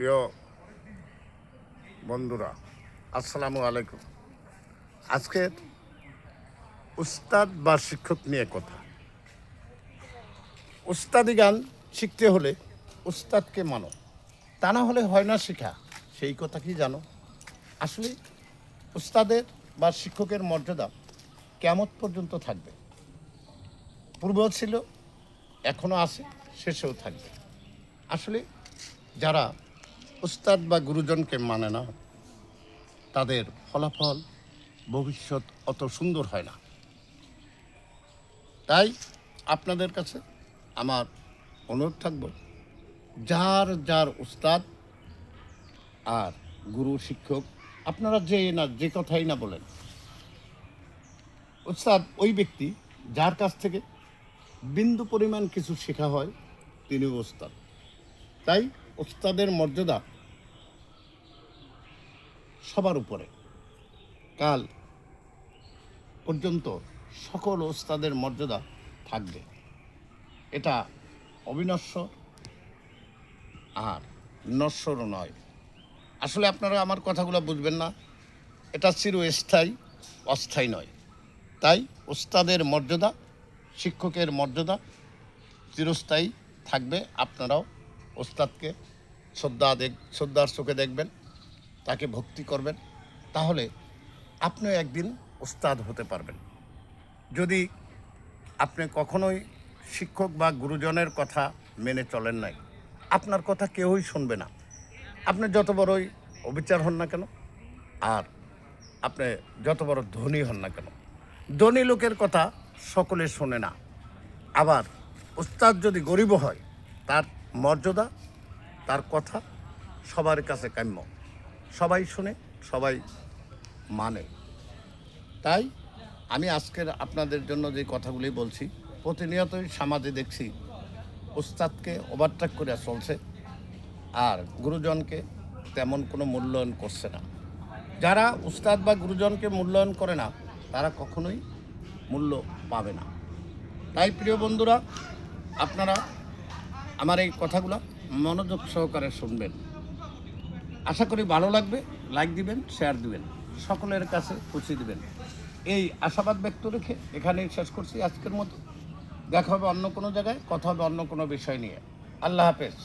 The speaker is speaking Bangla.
প্রিয় বন্ধুরা, আসসালামু আলাইকুম। আজকের উস্তাদ বা শিক্ষক নিয়ে কথা। উস্তাদি গান শিখতে হলে উস্তাদকে মানো। তা না হলে হয় না শেখা। সেই কথা কি জানো? আসলে উস্তাদের বা শিক্ষকের মর্যাদা কেমন পর্যন্ত থাকবে? পূর্বেও ছিল এখনও আছে, শেষেও থাকবে। আসলে যারা উস্তাদ বা গুরুজনকে মানে না। তাদের ফলাফল ভবিষ্যৎ অত সুন্দর হয় না। তাই আপনাদের কাছে আমার অনুরোধ থাকব, যার যার উস্তাদ আর গুরু শিক্ষক, আপনারা যে না যে কথাই না বলেন, উস্তাদ ওই ব্যক্তি যার কাছ থেকে বিন্দু পরিমাণ কিছু শেখা হয় তিনি ওস্তাদ তাই ওস্তাদের মর্যাদা সবার উপরে। কাল পর্যন্ত সকল ওস্তাদের মর্যাদা থাকবে। এটা অবিনশ্বর আর নশ্বরও নয়। আসলে আপনারা আমার কথাগুলো বুঝবেন না। এটা চিরস্থায়ী, অস্থায়ী নয়। তাই ওস্তাদের মর্যাদা, শিক্ষকের মর্যাদা চিরস্থায়ী থাকবে। আপনারাও ওস্তাদকে শ্রদ্ধা দেখ, শ্রদ্ধার চোখে দেখবেন। তাকে ভক্তি করবেন, তাহলে আপনিও একদিন ওস্তাদ হতে পারবেন। যদি আপনি কখনোই শিক্ষক বা গুরুজনের কথা মেনে চলেন নাই, আপনার কথা কেউই শুনবে না। আপনি যত বড়ই অবিচার হন না কেন, আর আপনি যত বড় ধনী হন না কেন। ধনী লোকের কথা সকলে শোনে না। আবার উস্তাদ যদি গরিব হয়, তার মর্যাদা, তার কথা সবার কাছে কাম্য। সবাই শুনে, সবাই মানে। তাই আমি আজকের আপনাদের জন্য যে কথাগুলি বলছি, প্রতিনিয়তই সমাজে দেখছি, উস্তাদকে ওভারটেক করে চলছে, আর গুরুজনকে তেমন কোনো মূল্যায়ন করছে না। যারা উস্তাদ বা গুরুজনকে মূল্যায়ন করে না, তারা কখনোই মূল্য পাবে না। তাই প্রিয় বন্ধুরা, আপনারা আমার এই কথাগুলো মনোযোগ সহকারে শুনবেন। আশা করি ভালো লাগবে লাইক দিবেন শেয়ার দিবেন, সকলের কাছে পৌঁছে দিবেন। এই আশাবাদ ব্যক্ত রেখে এখানেই শেষ করছি আজকের মতো। দেখা হবে অন্য কোনো জায়গায়, কথা হবে অন্য কোনো বিষয় নিয়ে। আল্লাহ হাফেজ।